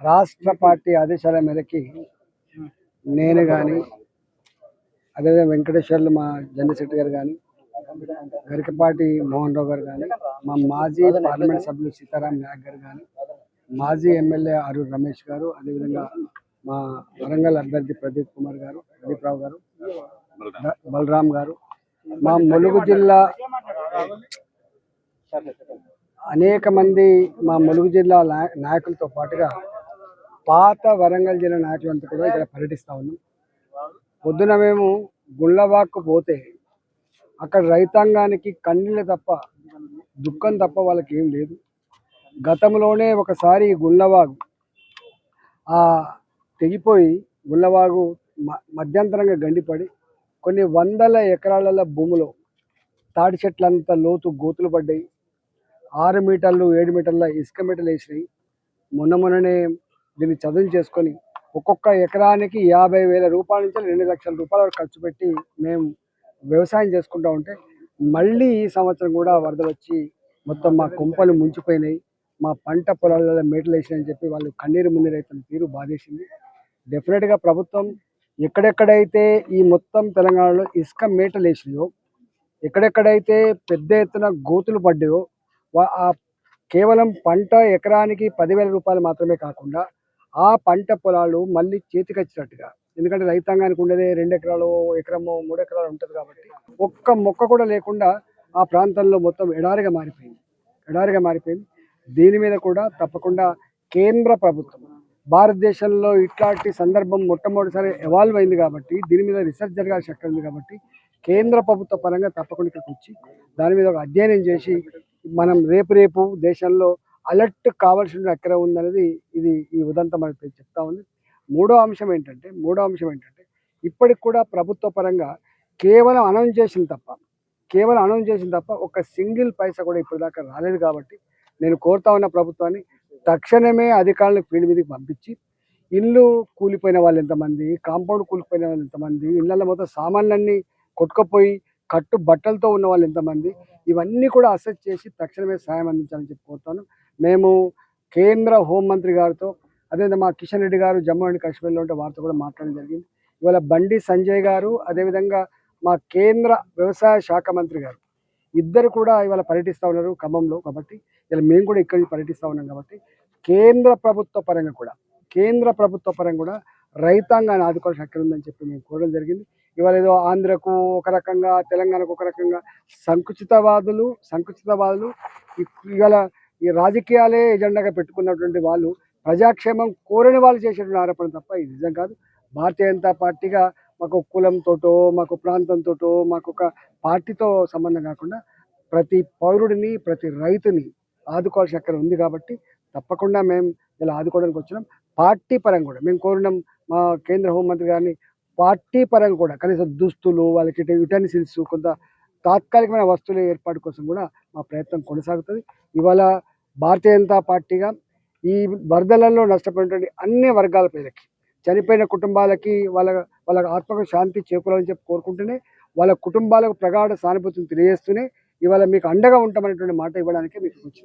రాష్ట్ర పార్టీ ఆదేశాల మేరకి నేను కానీ అదేవిధంగా వెంకటేశ్వర్లు మా జనశెట్టి గారు కానీ గరికపాటి మోహన్ రావు గారు కానీ మా మాజీ పార్లమెంట్ సభ్యులు సీతారాం నాయక్ గారు కానీ మాజీ ఎమ్మెల్యే అరూర్ రమేష్ గారు అదేవిధంగా మా వరంగల్ అభ్యర్థి ప్రదీప్ కుమార్ గారు ప్రదీప్ రావు గారు బలరాం గారు మా ములుగు జిల్లా అనేక మంది మా ములుగు జిల్లా నాయకులతో పాటుగా పాత వరంగల్ జిల్లా నాయకులంతా కూడా ఇక్కడ పర్యటిస్తూ ఉన్నాం. పొద్దున మేము గుళ్ళవాకు పోతే అక్కడ రైతాంగానికి కన్నీళ్ళు తప్ప దుఃఖం తప్ప వాళ్ళకి ఏం లేదు. గతంలోనే ఒకసారి గుళ్ళవాగు ఆ తెగిపోయి గుళ్ళవాగు మ- మధ్యంతరంగా గండిపడి కొన్ని వందల ఎకరాల భూమిలో తాటి చెట్లంతా లోతు గోతులు పడ్డాయి. ఆరు మీటర్లు ఏడు మీటర్ల ఇసుక మీటర్లు వేసినాయి మొన్న మొన్ననే దీన్ని చదువు చేసుకొని ఒక్కొక్క ఎకరానికి యాభై వేల రూపాయల నుంచి రెండు లక్షల రూపాయల వరకు ఖర్చు పెట్టి మేము వ్యవసాయం చేసుకుంటూ ఉంటే మళ్ళీ ఈ సంవత్సరం కూడా వరదలు వచ్చి మొత్తం మా కుంపలు ముంచిపోయినాయి. మా పంట పొలాలలో మేటలు వేసినాయని చెప్పి వాళ్ళు కన్నీరు మున్నీరు అవుతున్న తీరు బాధేసింది. డెఫినెట్గా ప్రభుత్వం ఎక్కడెక్కడైతే ఈ మొత్తం తెలంగాణలో ఇసుక మేటలు వేసినాయో ఎక్కడెక్కడైతే పెద్ద ఎత్తున గోతులు పడ్డాయో కేవలం పంట ఎకరానికి పదివేల రూపాయలు మాత్రమే కాకుండా ఆ పంట పొలాలు మళ్ళీ చేతికొచ్చినట్టుగా. ఎందుకంటే రైతాంగానికి ఉండేది రెండు ఎకరాలు ఎకరమో మూడు ఎకరాలు ఉంటుంది కాబట్టి. ఒక్క మొక్క కూడా లేకుండా ఆ ప్రాంతంలో మొత్తం ఎడారిగా మారిపోయింది. ఎడారిగా మారిపోయింది. దీని మీద కూడా తప్పకుండా కేంద్ర ప్రభుత్వం భారతదేశంలో ఇట్లాంటి సందర్భం మొట్టమొదటిసారి ఎవాల్వ్ అయింది కాబట్టి దీని మీద రీసెర్చ్ జరగాల్సి అక్కడ ఉంది కాబట్టి కేంద్ర ప్రభుత్వ పరంగా తప్పకుండా ఇక్కడికి వచ్చి దాని మీద ఒక అధ్యయనం చేసి మనం రేపు రేపు దేశంలో అలర్ట్ కావాల్సిన ఎక్కడ ఉందనేది ఇది ఈ ఉదంతం మనకి చెప్తా ఉంది. మూడో అంశం ఏంటంటే మూడో అంశం ఏంటంటే ఇప్పటికి కూడా ప్రభుత్వ పరంగా కేవలం అనౌన్స్ చేసింది తప్ప కేవలం అనౌన్స్ చేసింది తప్ప ఒక సింగిల్ పైసా కూడా ఇప్పటిదాకా రాలేదు కాబట్టి నేను కోరుతా ఉన్న ప్రభుత్వాన్ని తక్షణమే అధికారులను ఫీల్డ్ మీదకి పంపించి ఇల్లు కూలిపోయిన వాళ్ళు ఎంతమంది కాంపౌండ్ కూలిపోయిన వాళ్ళు ఎంతమంది ఇళ్ళల్లో మొత్తం సామాన్లన్నీ కొట్టుకుపోయి కట్టు బట్టలతో ఉన్న వాళ్ళు ఎంతమంది ఇవన్నీ కూడా అసెస్ చేసి తక్షణమే సాయం అందించాలని చెప్పి కోరుతాను. మేము కేంద్ర హోంమంత్రి గారితో అదేవిధంగా మా కిషన్ రెడ్డి గారు జమ్మూ అండ్ కాశ్మీర్లో ఉంటే వారితో కూడా మాట్లాడడం జరిగింది. ఇవాళ బండి సంజయ్ గారు అదేవిధంగా మా కేంద్ర వ్యవసాయ శాఖ మంత్రి గారు ఇద్దరు కూడా ఇవాళ పర్యటిస్తూ ఉన్నారు ఖమ్మంలో కాబట్టి ఇలా మేము కూడా ఇక్కడ పర్యటిస్తూ ఉన్నాం కాబట్టి కేంద్ర ప్రభుత్వ పరంగా కూడా కేంద్ర ప్రభుత్వ పరంగా కూడా రైతాంగాన్ని ఆదుకోవాల్సిన అక్కడ ఉందని చెప్పి మేము కోరడం జరిగింది. ఇవాళ ఏదో ఆంధ్రకు ఒక రకంగా తెలంగాణకు ఒక రకంగా సంకుచితవాదులు సంకుచితవాదులు ఇవాళ ఈ రాజకీయాలే ఎజెండాగా పెట్టుకున్నటువంటి వాళ్ళు ప్రజాక్షేమం కోరని వాళ్ళు చేసేటువంటి ఆరోపణ తప్ప ఇది నిజం కాదు. భారతీయ జనతా పార్టీగా మాకు కులంతోటో మాకు ప్రాంతంతోటో మాకు ఒక పార్టీతో సంబంధం కాకుండా ప్రతి పౌరుడిని ప్రతి రైతుని ఆదుకోవాల్సిన అక్కడ ఉంది కాబట్టి తప్పకుండా మేము ఇలా ఆదుకోవడానికి వచ్చినాం. పార్టీ పరంగా కూడా మేము కోరినాం మా కేంద్ర హోంమంత్రి గారిని పార్టీ పరంగా కూడా కనీసం దుస్తులు వాళ్ళకి యుటెన్సిల్స్ కొంత తాత్కాలికమైన వస్తువుల ఏర్పాటు కోసం కూడా మా ప్రయత్నం కొనసాగుతుంది. ఇవాళ భారతీయ జనతా పార్టీగా ఈ వరదలలో నష్టపోయినటువంటి అన్ని వర్గాల ప్రజలకి చనిపోయిన కుటుంబాలకి వాళ్ళ వాళ్ళ ఆత్మకు శాంతి చేకూరాలని చెప్పి కోరుకుంటూనే వాళ్ళ కుటుంబాలకు ప్రగాఢ సానుభూతిని తెలియజేస్తూనే ఇవాళ మీకు అండగా ఉంటామనేటువంటి మాట ఇవ్వడానికి మీకు వచ్చింది